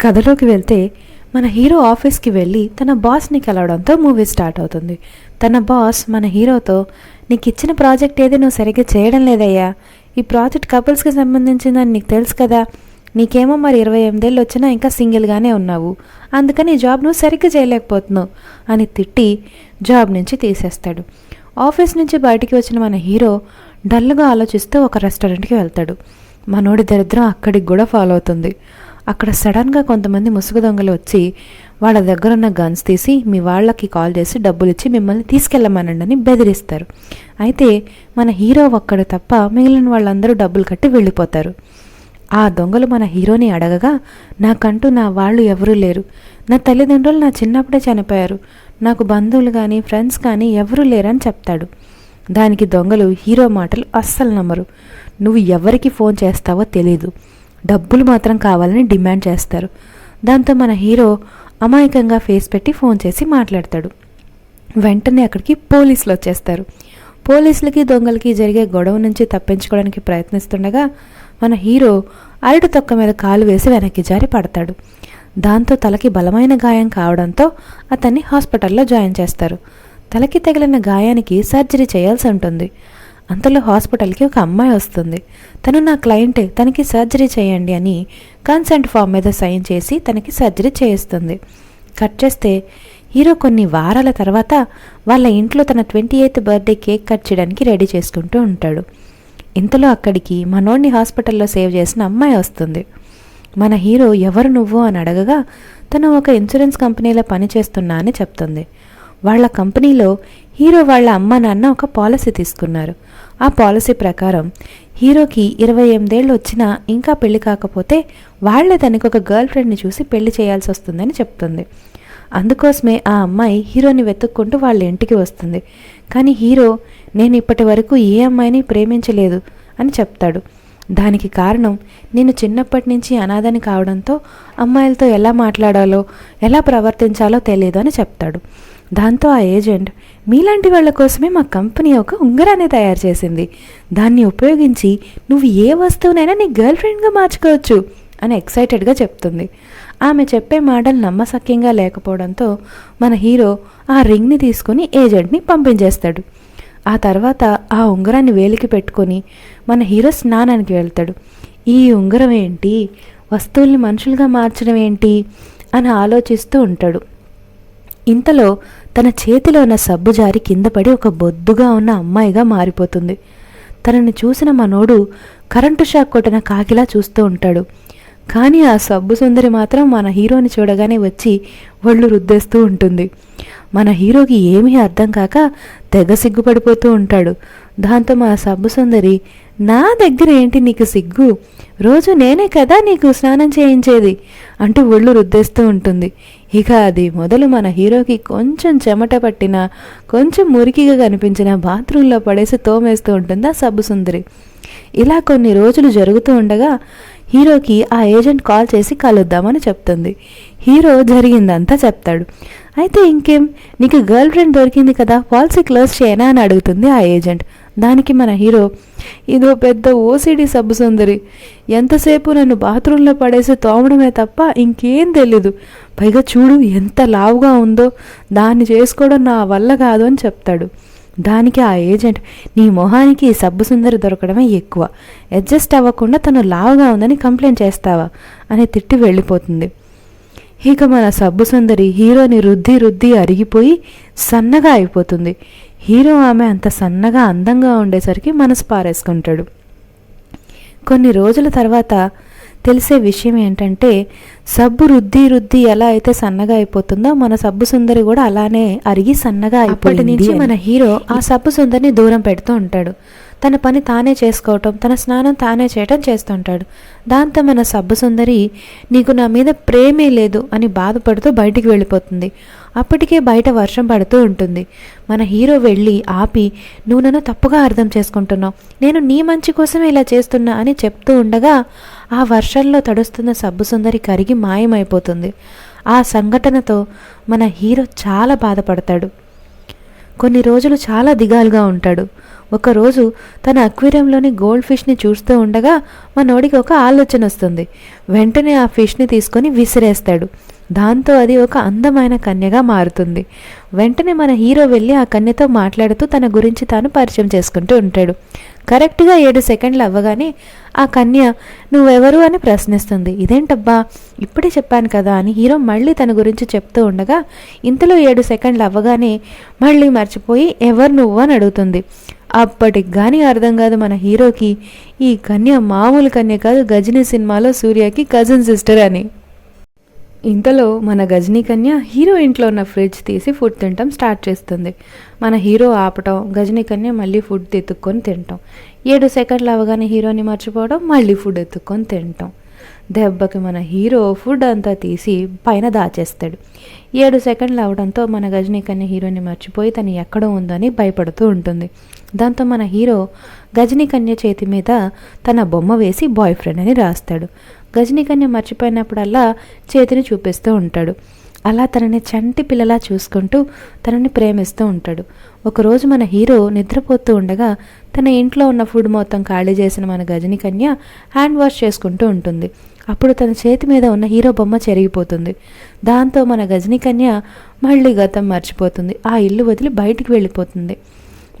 కథలోకి వెళ్తే మన హీరో ఆఫీస్కి వెళ్ళి తన బాస్ని కలవడంతో మూవీ స్టార్ట్ అవుతుంది. తన బాస్ మన హీరోతో నీకు ఇచ్చిన ప్రాజెక్ట్ ఏది నువ్వు సరిగ్గా చేయడం లేదయ్యా. ఈ ప్రాజెక్ట్ కపుల్స్కి సంబంధించిందని నీకు తెలుసు కదా. నీకేమో మరి ఇరవై ఎనిమిదేళ్ళు వచ్చినా ఇంకా సింగిల్గానే ఉన్నావు. అందుకని ఈ జాబ్ నువ్వు సరిగ్గా చేయలేకపోతున్నావు అని తిట్టి జాబ్ నుంచి తీసేస్తాడు. ఆఫీస్ నుంచి బయటికి వచ్చిన మన హీరో డల్గా ఆలోచిస్తూ ఒక రెస్టారెంట్కి వెళ్తాడు. మనోడి దరిద్రం అక్కడికి కూడా ఫాలో అవుతుంది. అక్కడ సడన్గా కొంతమంది ముసుగు దొంగలు వచ్చి వాళ్ళ దగ్గర ఉన్న గన్స్ తీసి మీ వాళ్ళకి కాల్ చేసి డబ్బులు ఇచ్చి మిమ్మల్ని తీసుకెళ్ళమనండి అని బెదిరిస్తారు. అయితే మన హీరో ఒక్కడు తప్ప మిగిలిన వాళ్ళందరూ డబ్బులు కట్టి వెళ్ళిపోతారు. ఆ దొంగలు మన హీరోని అడగగా నాకంటూ నా వాళ్ళు ఎవరూ లేరు. నా తల్లిదండ్రులు నా చిన్నప్పుడే చనిపోయారు. నాకు బంధువులు కానీ ఫ్రెండ్స్ కానీ ఎవరూ లేరని చెప్తాడు. దానికి దొంగలు హీరో మాటలు అస్సలు నమ్మరు. నువ్వు ఎవరికి ఫోన్ చేస్తావో తెలీదు. డబ్బులు మాత్రం కావాలని డిమాండ్ చేస్తారు. దాంతో మన హీరో అమాయకంగా ఫేస్ పెట్టి ఫోన్ చేసి మాట్లాడతాడు. వెంటనే అక్కడికి పోలీసులు వచ్చేస్తారు. పోలీసులకి దొంగలకి జరిగే గొడవ నుంచి తప్పించుకోవడానికి ప్రయత్నిస్తుండగా మన హీరో అరటి తొక్క మీద కాలు వేసి వెనక్కి జారి పడతాడు. దాంతో తలకి బలమైన గాయం కావడంతో అతన్ని హాస్పిటల్లో జాయిన్ చేస్తారు. తలకి తగిలిన గాయానికి సర్జరీ చేయాల్సి ఉంటుంది. అంతలో హాస్పిటల్కి ఒక అమ్మాయి వస్తుంది. తను నా క్లయింటే తనకి సర్జరీ చేయండి అని కన్సెంట్ ఫామ్ మీద సైన్ చేసి తనకి సర్జరీ చేయిస్తుంది. కట్ చేస్తే హీరో కొన్ని వారాల తర్వాత వాళ్ళ ఇంట్లో తన twenty eighth birthday cake cut చేయడానికి రెడీ చేసుకుంటూ ఉంటాడు. ఇంతలో అక్కడికి మనోడిని హాస్పిటల్లో సేవ్ చేసిన అమ్మాయి వస్తుంది. మన హీరో ఎవరు నువ్వు అని అడగగా తను ఒక ఇన్సూరెన్స్ కంపెనీలో పనిచేస్తున్నా అని చెప్తుంది. వాళ్ళ కంపెనీలో హీరో వాళ్ళ అమ్మ నాన్న ఒక పాలసీ తీసుకున్నారు. ఆ పాలసీ ప్రకారం హీరోకి ఇరవై ఎనిమిదేళ్ళు వచ్చినా ఇంకా పెళ్ళి కాకపోతే వాళ్ళే తనకు ఒక గర్ల్ ఫ్రెండ్ని చూసి పెళ్ళి చేయాల్సి వస్తుందని చెప్తుంది. అందుకోసమే ఆ అమ్మాయి హీరోని వెతుక్కుంటూ వాళ్ళ ఇంటికి వస్తుంది. కానీ హీరో నేను ఇప్పటి వరకు ఏ అమ్మాయిని ప్రేమించలేదు అని చెప్తాడు. దానికి కారణం నేను చిన్నప్పటి నుంచి అనాథని కావడంతో అమ్మాయిలతో ఎలా మాట్లాడాలో ఎలా ప్రవర్తించాలో తెలియదు అని చెప్తాడు. దాంతో ఆ ఏజెంట్ మీలాంటి వాళ్ళ కోసమే మా కంపెనీ ఒక ఉంగరాన్ని తయారు చేసింది. దాన్ని ఉపయోగించి నువ్వు ఏ వస్తువునైనా నీ గర్ల్ ఫ్రెండ్గా మార్చుకోవచ్చు అని ఎక్సైటెడ్గా చెప్తుంది. ఆమె చెప్పే మాటలు నమ్మసక్యంగా లేకపోవడంతో మన హీరో ఆ రింగ్ని తీసుకుని ఏజెంట్ని పంపించేస్తాడు. ఆ తర్వాత ఆ ఉంగరాన్ని వేలికి పెట్టుకొని మన హీరో స్నానానికి వెళ్తాడు. ఈ ఉంగరం ఏంటి? వస్తువుల్ని మనుషులుగా మార్చడం ఏంటి? అని ఆలోచిస్తూ ఉంటాడు. ఇంతలో తన చేతిలో ఉన్న సబ్బు జారి కింద పడి ఒక బొద్దుగా ఉన్న అమ్మాయిగా మారిపోతుంది. తనని చూసిన మనోడు కరెంటు షాక్ కొట్టిన కాకిలా చూస్తూ ఉంటాడు. కానీ ఆ సబ్బు సుందరి మాత్రం మన హీరోని చూడగానే వచ్చి ఒళ్ళు రుద్దేస్తూ ఉంటుంది. మన హీరోకి ఏమీ అర్థం కాక తెగ సిగ్గుపడిపోతూ ఉంటాడు. దాంతో మా సబ్బు సుందరి నా దగ్గర ఏంటి నీకు సిగ్గు? రోజు నేనే కదా నీకు స్నానం చేయించేది? అంటూ ఒళ్ళు రుద్దేస్తూ ఉంటుంది. ఇక అది మొదలు మన హీరోకి కొంచెం చెమట పట్టిన కొంచెం మురికిగా కనిపించిన బాత్రూంలో పడేసి తోమేస్తూ ఉంటుంది ఆ సబ్బు సుందరి. ఇలా కొన్ని రోజులు జరుగుతూ ఉండగా హీరోకి ఆ ఏజెంట్ కాల్ చేసి కలుద్దామని చెప్తుంది. హీరో జరిగిందంతా చెప్తాడు. అయితే ఇంకేం? నీకు గర్ల్ ఫ్రెండ్ దొరికింది కదా పాలసీ క్లోజ్ చేయనా అని అడుగుతుంది ఆ ఏజెంట్. దానికి మన హీరో ఇదో పెద్ద ఓసిడి సబ్బు సుందరి ఎంతసేపు నన్ను బాత్రూంలో పడేసి తోమడమే తప్ప ఇంకేం తెలీదు. పైగా చూడు ఎంత లావుగా ఉందో దాన్ని చేసుకోవడం నా వల్ల కాదు అని చెప్తాడు. దానికి ఆ ఏజెంట్ నీ మొహానికి ఈ సబ్బు సుందరి దొరకడమే ఎక్కువ. అడ్జస్ట్ అవ్వకుండా తను లావుగా ఉందని కంప్లైంట్ చేస్తావా? అని తిట్టి వెళ్ళిపోతుంది. ఇక మన సబ్బు సుందరి హీరోని రుద్ది రుద్ది అరిగిపోయి సన్నగా అయిపోతుంది. హీరో ఆమె అంత సన్నగా అందంగా ఉండేసరికి మనసు పారేసుకుంటాడు. కొన్ని రోజుల తర్వాత తెలిసే విషయం ఏంటంటే సబ్బు రుద్ది రుద్ది ఎలా అయితే సన్నగా అయిపోతుందో మన సబ్బు సుందరి కూడా అలానే అరిగి సన్నగా అయిపోయింది నుంచి మన హీరో ఆ సబ్బు సుందరిని దూరం పెడుతూ ఉంటాడు. తన పని తానే చేసుకోవటం తన స్నానం తానే చేయటం చేస్తుంటాడు. దాంతో మన సబ్బు సుందరి నీకు నా మీద ప్రేమే లేదు అని బాధపడుతూ బయటికి వెళ్ళిపోతుంది. అప్పటికే బయట వర్షం పడుతూ ఉంటుంది. మన హీరో వెళ్ళి ఆపి నువ్వు నన్ను తప్పుగా అర్థం చేసుకుంటున్నావు. నేను నీ మంచి కోసమే ఇలా చేస్తున్నా అని చెప్తూ ఉండగా ఆ వర్షంలో తడుస్తున్న సబ్బు సుందరి కరిగి మాయమైపోతుంది. ఆ సంఘటనతో మన హీరో చాలా బాధపడతాడు. కొన్ని రోజులు చాలా దిగాలుగా ఉంటాడు. ఒకరోజు తన అక్వేరియంలోని గోల్డ్ ఫిష్ని చూస్తూ ఉండగా మనోడికి ఒక ఆలోచన వస్తుంది. వెంటనే ఆ ఫిష్ని తీసుకొని విసిరేస్తాడు. దాంతో అది ఒక అందమైన కన్యగా మారుతుంది. వెంటనే మన హీరో వెళ్ళి ఆ కన్యతో మాట్లాడుతూ తన గురించి తాను పరిచయం చేసుకుంటూ ఉంటాడు. కరెక్ట్గా ఏడు సెకండ్లు అవ్వగానే ఆ కన్య నువ్వెవరు అని ప్రశ్నిస్తుంది. ఇదేంటబ్బా? ఇప్పుడే చెప్పాను కదా అని హీరో మళ్ళీ తన గురించి చెప్తూ ఉండగా ఇంతలో ఏడు సెకండ్లు అవ్వగానే మళ్ళీ మర్చిపోయి ఎవరు నువ్వు? అని అడుగుతుంది. అప్పటికి కానీ అర్థం కాదు మన హీరోకి ఈ కన్య మామూలు కన్య కాదు గజనీ సినిమాలో సూర్యకి కజిన్ సిస్టర్ అని. ఇంతలో మన గజనీ కన్య హీరో ఇంట్లో ఉన్న ఫ్రిడ్జ్ తీసి ఫుడ్ తినటం స్టార్ట్ చేస్తుంది. మన హీరో ఆపటం గజనీ కన్య మళ్ళీ ఫుడ్ ఎత్తుక్కొని తినటం ఏడు సెకండ్లు అవగానే హీరోని మర్చిపోవడం మళ్ళీ ఫుడ్ ఎత్తుక్కొని తినటం దెబ్బకి మన హీరో ఫుడ్ అంతా తీసి పైన దాచేస్తాడు. ఏడు సెకండ్లు అవడంతో మన గజనీ కన్య హీరోని మర్చిపోయి తను ఎక్కడ ఉందని భయపడుతూ ఉంటుంది. దాంతో మన హీరో గజనీకన్య చేతి మీద తన బొమ్మ వేసి బాయ్ ఫ్రెండ్ అని రాస్తాడు. గజనీకన్య మర్చిపోయినప్పుడల్లా చేతిని చూపిస్తూ ఉంటాడు. అలా తనని చంటి పిల్లలా చూసుకుంటూ తనని ప్రేమిస్తూ ఉంటాడు. ఒకరోజు మన హీరో నిద్రపోతూ ఉండగా తన ఇంట్లో ఉన్న ఫుడ్ మొత్తం ఖాళీ చేసిన మన గజని కన్య హ్యాండ్ వాష్ చేసుకుంటూ ఉంటుంది. అప్పుడు తన చేతి మీద ఉన్న హీరో బొమ్మ చెరిగిపోతుంది. దాంతో మన గజని కన్య మళ్ళీ గతం మర్చిపోతుంది. ఆ ఇల్లు వదిలి బయటికి వెళ్ళిపోతుంది.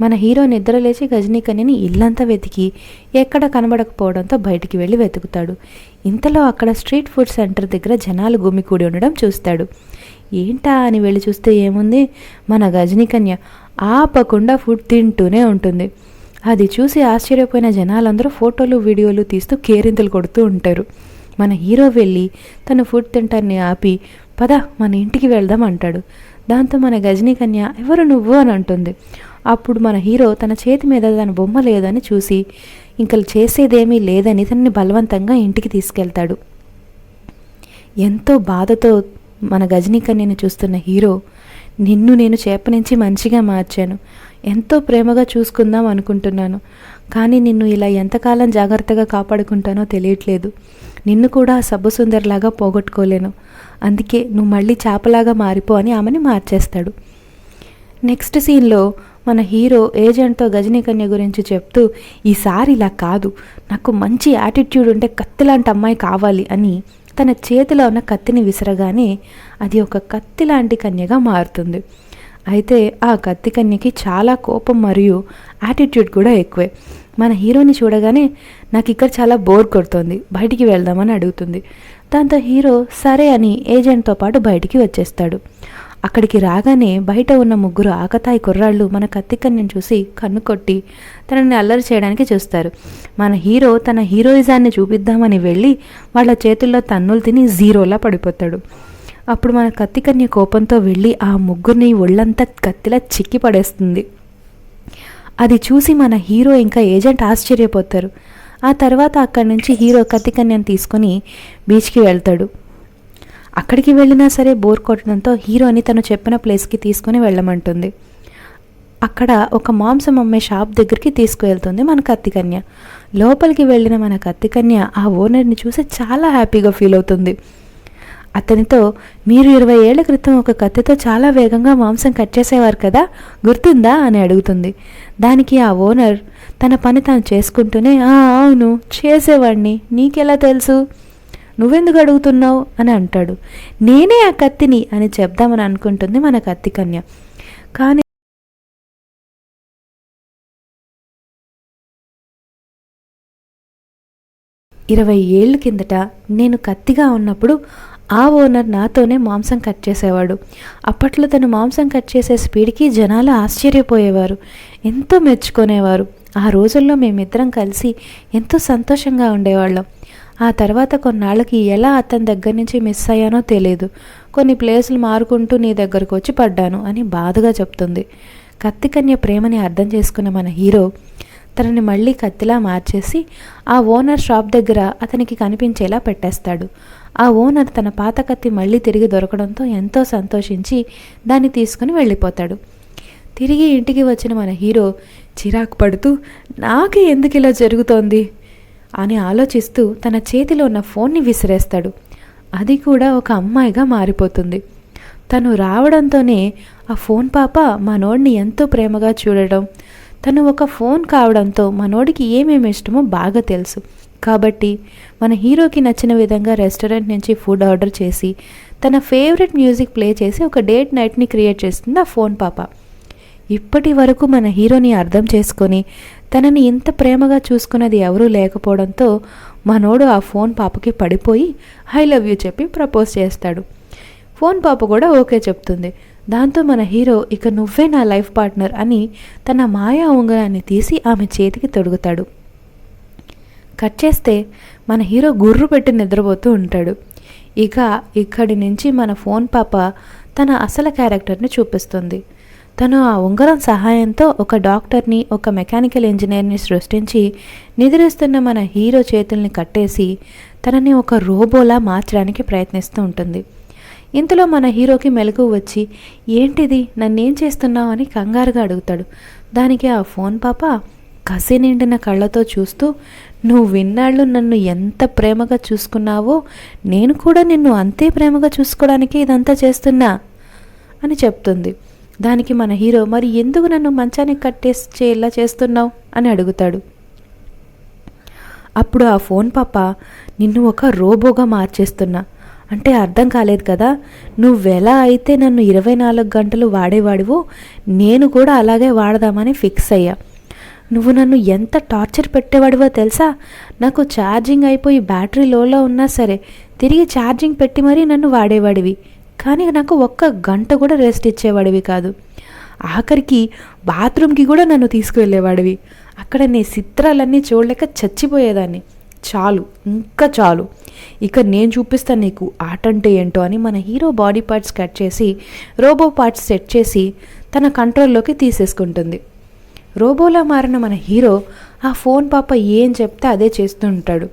మన హీరో నిద్రలేచి గజనీకన్యని గజనీ కన్యని ఇల్లంతా వెతికి ఎక్కడ కనబడకపోవడంతో బయటికి వెళ్ళి వెతుకుతాడు. ఇంతలో అక్కడ స్ట్రీట్ ఫుడ్ సెంటర్ దగ్గర జనాలు గుమికూడి ఉండడం చూస్తాడు. ఏంటా అని వెళ్ళి చూస్తే ఏముంది? మన గజనీకన్య ఆపకుండా ఫుడ్ తింటూనే ఉంటుంది. అది చూసి ఆశ్చర్యపోయిన జనాలందరూ ఫోటోలు వీడియోలు తీస్తూ కేరింతలు కొడుతూ ఉంటారు. మన హీరో వెళ్ళి తను ఫుడ్ తింటాన్ని ఆపి పద మన ఇంటికి వెళ్దాం అంటాడు. దాంతో మన గజనీ కన్య ఎవరు నువ్వు అని అంటుంది. అప్పుడు మన హీరో తన చేతి మీద తన బొమ్మ లేదని చూసి ఇంక చేసేదేమీ లేదని తనని బలవంతంగా ఇంటికి తీసుకెళ్తాడు. ఎంతో బాధతో మన గజనీకన్యను చూస్తున్న హీరో నిన్ను నేను చేప నుంచి మంచిగా మార్చాను. ఎంతో ప్రేమగా చూసుకుందాం అనుకుంటున్నాను. కానీ నిన్ను ఇలా ఎంతకాలం జాగ్రత్తగా కాపాడుకుంటానో తెలియట్లేదు. నిన్ను కూడా సబ్బుసుందర్లాగా పోగొట్టుకోలేను. అందుకే నువ్వు మళ్ళీ చేపలాగా మారిపో అని ఆమెని మార్చేస్తాడు. నెక్స్ట్ సీన్లో మన హీరో ఏజెంట్తో గజనీ కన్య గురించి చెప్తూ ఈసారి ఇలా కాదు. నాకు మంచి యాటిట్యూడ్ ఉంటే కత్తి లాంటి అమ్మాయి కావాలి అని తన చేతిలో ఉన్న కత్తిని విసరగానే అది ఒక కత్తి లాంటి కన్యగా మారుతుంది. అయితే ఆ కత్తి కన్యకి చాలా కోపం మరియు యాటిట్యూడ్ కూడా ఎక్కువే. మన హీరోని చూడగానే నాకు ఇక్కడ చాలా బోర్ కొడుతోంది. బయటికి వెళ్దామని అడుగుతుంది. దాంతో హీరో సరే అని ఏజెంట్తో పాటు బయటికి వచ్చేస్తాడు. అక్కడికి రాగానే బయట ఉన్న ముగ్గురు ఆకతాయి కుర్రాళ్ళు మన కత్తికన్యను చూసి కన్ను కొట్టి తనని అల్లరి చేయడానికి చూస్తారు. మన హీరో తన హీరోయిజాన్ని చూపిద్దామని వెళ్ళి వాళ్ళ చేతుల్లో తన్నులు తిని జీరోలా పడిపోతాడు. అప్పుడు మన కత్తికన్య కోపంతో వెళ్ళి ఆ ముగ్గురిని ఒళ్ళంతా కత్తిలా చిక్కి పడేస్తుంది. అది చూసి మన హీరో ఇంకా ఏజెంట్ ఆశ్చర్యపోతారు. ఆ తర్వాత అక్కడి నుంచి హీరో కత్తికన్యను తీసుకొని బీచ్కి వెళ్తాడు. అక్కడికి వెళ్ళినా సరే బోర్ కొట్టడంతో హీరోని తను చెప్పిన ప్లేస్కి తీసుకొని వెళ్ళమంటుంది. అక్కడ ఒక మాంసం అమ్మే షాప్ దగ్గరికి తీసుకువెళ్తుంది మన కత్తికన్య. లోపలికి వెళ్ళిన మన కత్తికన్య ఆ ఓనర్ని చూసి చాలా హ్యాపీగా ఫీల్ అవుతుంది. అతనితో మీరు ఇరవై ఏళ్ళ క్రితం ఒక కత్తితో చాలా వేగంగా మాంసం కట్ చేసేవారు కదా గుర్తుందా? అని అడుగుతుంది. దానికి ఆ ఓనర్ తన పని తాను చేసుకుంటూనే అవును చేసేవాడిని నీకెలా తెలుసు? నువ్వెందుకు అడుగుతున్నావు? అని అంటాడు. నేనే ఆ కత్తిని అని చెప్దామని అనుకుంటుంది మన కత్తి కన్య. కానీ ఇరవై ఏళ్ళ కిందట నేను కత్తిగా ఉన్నప్పుడు ఆ ఓనర్ నాతోనే మాంసం కట్ చేసేవాడు. అప్పట్లో తను మాంసం కట్ చేసే స్పీడ్కి జనాలు ఆశ్చర్యపోయేవారు. ఎంతో మెచ్చుకునేవారు. ఆ రోజుల్లో మేమిద్దరం కలిసి ఎంతో సంతోషంగా ఉండేవాళ్ళం. ఆ తర్వాత కొన్నాళ్ళకి ఎలా అతని దగ్గర నుంచి మిస్ అయ్యానో తెలియదు కొన్ని ప్లేసులు మారుకుంటూ నీ దగ్గరకు వచ్చి పడ్డాను అని బాధగా చెప్తుంది. కత్తికన్య ప్రేమని అర్థం చేసుకున్న మన హీరో తనని మళ్ళీ కత్తిలా మార్చేసి ఆ ఓనర్ షాప్ దగ్గర అతనికి కనిపించేలా పెట్టేస్తాడు. ఆ ఓనర్ తన పాత కత్తి మళ్ళీ తిరిగి దొరకడంతో ఎంతో సంతోషించి దాన్ని తీసుకుని వెళ్ళిపోతాడు. తిరిగి ఇంటికి వచ్చిన మన హీరో చిరాకు పడుతూ నాకు ఎందుకు ఇలా జరుగుతోంది? అని ఆలోచిస్తూ తన చేతిలో ఉన్న ఫోన్ని విసిరేస్తాడు. అది కూడా ఒక అమ్మాయిగా మారిపోతుంది. తను రావడంతోనే ఆ ఫోన్ పాప మనోడిని ఎంతో ప్రేమగా చూడడం తను ఒక ఫోన్ కావడంతో మనోడికి ఏమేమి ఇష్టమో బాగా తెలుసు. కాబట్టి మన హీరోకి నచ్చిన విధంగా రెస్టారెంట్ నుంచి ఫుడ్ ఆర్డర్ చేసి తన ఫేవరెట్ మ్యూజిక్ ప్లే చేసి ఒక డేట్ నైట్ని క్రియేట్ చేస్తుంది ఆ ఫోన్ పాప. ఇప్పటి వరకు మన హీరోని అర్థం చేసుకొని తనని ఇంత ప్రేమగా చూసుకున్నది ఎవరూ లేకపోవడంతో మనోడు ఆ ఫోన్ పాపకి పడిపోయి ఐ లవ్ యూ చెప్పి ప్రపోజ్ చేస్తాడు. ఫోన్ పాప కూడా ఓకే చెప్తుంది. దాంతో మన హీరో ఇక నువ్వే నా లైఫ్ పార్ట్నర్ అని తన మాయా ఉంగరాన్ని తీసి ఆమె చేతికి తొడుగుతాడు. కట్ చేస్తే మన హీరో గుర్రు పెట్టి నిద్రపోతూ ఉంటాడు. ఇక ఇక్కడి నుంచి మన ఫోన్ పాప తన అసలు క్యారెక్టర్ని చూపిస్తుంది. తను ఆ ఉంగరం సహాయంతో ఒక డాక్టర్ని ఒక మెకానికల్ ఇంజనీర్ని సృష్టించి నిద్రిస్తున్న మన హీరో చేతుల్ని కట్టేసి తనని ఒక రోబోలా మార్చడానికి ప్రయత్నిస్తూ ఉంటుంది. ఇంతలో మన హీరోకి మెలకు వచ్చి ఏంటిది? నన్నేం చేస్తున్నావు? అని కంగారుగా అడుగుతాడు. దానికి ఆ ఫోన్ పాప కసి నిండిన కళ్ళతో చూస్తూ నువ్వు విన్నాళ్ళు నన్ను ఎంత ప్రేమగా చూసుకున్నావో నేను కూడా నిన్ను అంతే ప్రేమగా చూసుకోవడానికి ఇదంతా చేస్తున్నా అని చెప్తుంది. దానికి మన హీరో మరి ఎందుకు నన్ను మంచానికి కట్టేసేలా చేస్తున్నావు? అని అడుగుతాడు. అప్పుడు ఆ ఫోన్ పాప నిన్ను ఒక రోబోగా మార్చేస్తున్నా. అంటే అర్థం కాలేదు కదా నువ్వెలా అయితే నన్ను ఇరవై నాలుగు గంటలు వాడేవాడివో నేను కూడా అలాగే వాడదామని ఫిక్స్ అయ్యా. నువ్వు నన్ను ఎంత టార్చర్ పెట్టేవాడివో తెలుసా? నాకు ఛార్జింగ్ అయిపోయి బ్యాటరీ లోలో ఉన్నా సరే తిరిగి ఛార్జింగ్ పెట్టి మరీ నన్ను వాడేవాడివి. కానీ నాకు ఒక్క గంట కూడా రెస్ట్ ఇచ్చేవాడివి కాదు. ఆఖరికి బాత్రూమ్కి కూడా నన్ను తీసుకువెళ్ళేవాడివి. అక్కడ నీ చిత్రాలన్నీ చూడలేక చచ్చిపోయేదాన్ని. చాలు ఇంకా చాలు. ఇక నేను చూపిస్తాను నీకు ఆట అంటే ఏంటో అని మన హీరో బాడీ పార్ట్స్ కట్ చేసి రోబో పార్ట్స్ సెట్ చేసి తన కంట్రోల్లోకి తీసేసుకుంటుంది. రోబోలా మారిన మన హీరో ఆ ఫోన్ పాప ఏం చెప్తే అదే చేస్తూ ఉంటాడు.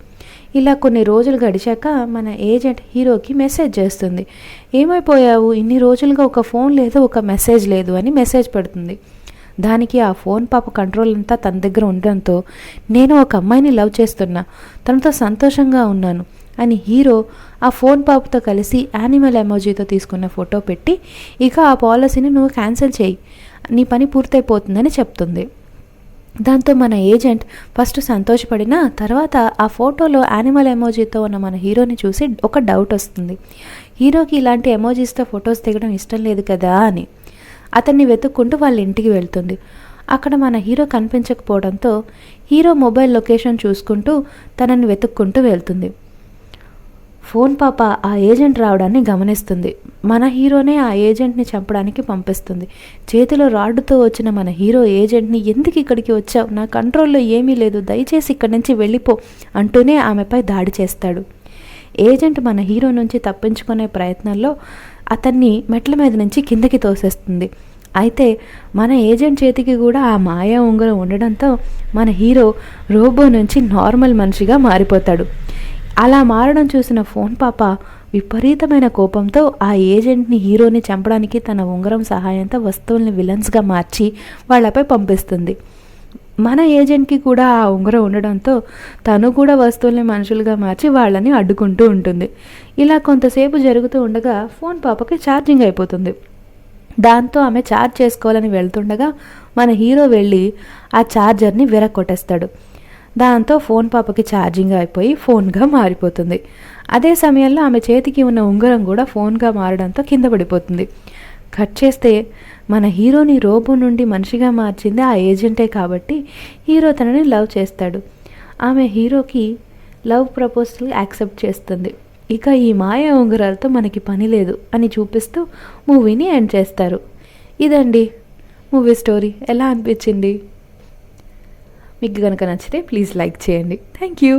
ఇలా కొన్ని రోజులు గడిచాక మన ఏజెంట్ హీరోకి మెసేజ్ చేస్తుంది. ఏమైపోయావు? ఇన్ని రోజులుగా ఒక ఫోన్ లేదు ఒక మెసేజ్ లేదు అని మెసేజ్ పెడుతుంది. దానికి ఆ ఫోన్ పాప కంట్రోల్ అంతా తన దగ్గర ఉండడంతో నేను ఒక అమ్మాయిని లవ్ చేస్తున్నా. తనతో సంతోషంగా ఉన్నాను అని హీరో ఆ ఫోన్ పాపతో కలిసి యానిమల్ ఎమోజీతో తీసుకున్న ఫోటో పెట్టి ఇక ఆ పాలసీని నువ్వు క్యాన్సిల్ చేయి. నీ పని పూర్తయిపోతుందని చెప్తుంది. దాంతో మన ఏజెంట్ ఫస్ట్ సంతోషపడిన తర్వాత ఆ ఫోటోలో యానిమల్ ఎమోజీతో ఉన్న మన హీరోని చూసి ఒక డౌట్ వస్తుంది. హీరోకి ఇలాంటి ఎమోజీస్తో ఫొటోస్ దిగడం ఇష్టం లేదు కదా అని. అతన్ని వెతుక్కుంటూ వాళ్ళ ఇంటికి వెళ్తుంది. అక్కడ మన హీరో కనిపించకపోవడంతో హీరో మొబైల్ లొకేషన్ చూసుకుంటూ తనని వెతుక్కుంటూ వెళ్తుంది. ఫోన్ పాప ఆ ఏజెంట్ రావడాన్ని గమనిస్తుంది. మన హీరోనే ఆ ఏజెంట్ని చంపడానికి పంపిస్తుంది. చేతిలో రాడ్డుతో వచ్చిన మన హీరో ఏజెంట్ని ఎందుకు ఇక్కడికి వచ్చావు? నా కంట్రోల్లో ఏమీ లేదు. దయచేసి ఇక్కడి నుంచి వెళ్ళిపో అంటూనే ఆమెపై దాడి చేస్తాడు. ఏజెంట్ మన హీరో నుంచి తప్పించుకునే ప్రయత్నంలో అతన్ని మెట్ల మీద నుంచి కిందకి తోసేస్తుంది. అయితే మన ఏజెంట్ చేతికి కూడా ఆ మాయా ఉంగరం ఉండడంతో మన హీరో రోబో నుంచి నార్మల్ మనిషిగా మారిపోతాడు. అలా మారడం చూసిన ఫోన్ పాప విపరీతమైన కోపంతో ఆ ఏజెంట్ని హీరోని చంపడానికి తన ఉంగరం సహాయంతో వస్తువుల్ని విలన్స్గా మార్చి వాళ్ళపై పంపిస్తుంది. మన ఏజెంట్కి కూడా ఆ ఉంగరం ఉండడంతో తను కూడా వస్తువుల్ని మనుషులుగా మార్చి వాళ్ళని అడ్డుకుంటూ ఉంటుంది. ఇలా కొంతసేపు జరుగుతూ ఉండగా ఫోన్ పాపకి ఛార్జింగ్ అయిపోతుంది. దాంతో ఆమె ఛార్జ్ చేసుకోవాలని వెళ్తుండగా మన హీరో వెళ్ళి ఆ ఛార్జర్ని విరగొట్టేస్తాడు దాంతో ఫోన్ పాపకి ఛార్జింగ్ అయిపోయి ఫోన్గా మారిపోతుంది. అదే సమయంలో ఆమె చేతికి ఉన్న ఉంగరం కూడా ఫోన్గా మారడంతో కింద పడిపోతుంది. కట్ చేస్తే మన హీరోని రోబో నుండి మనిషిగా మార్చింది ఆ ఏజెంటే కాబట్టి హీరో తనని లవ్ చేస్తాడు. ఆమె హీరోకి లవ్ ప్రపోజల్ యాక్సెప్ట్ చేస్తుంది. ఇక ఈ మాయ ఉంగరాలతో మనకి పని లేదు అని చూపిస్తూ మూవీని ఎండ్ చేస్తారు. ఇదండి మూవీ స్టోరీ. ఎలా అనిపించింది? మీకు కనుక నచ్చితే ప్లీజ్ లైక్ చేయండి. Thank you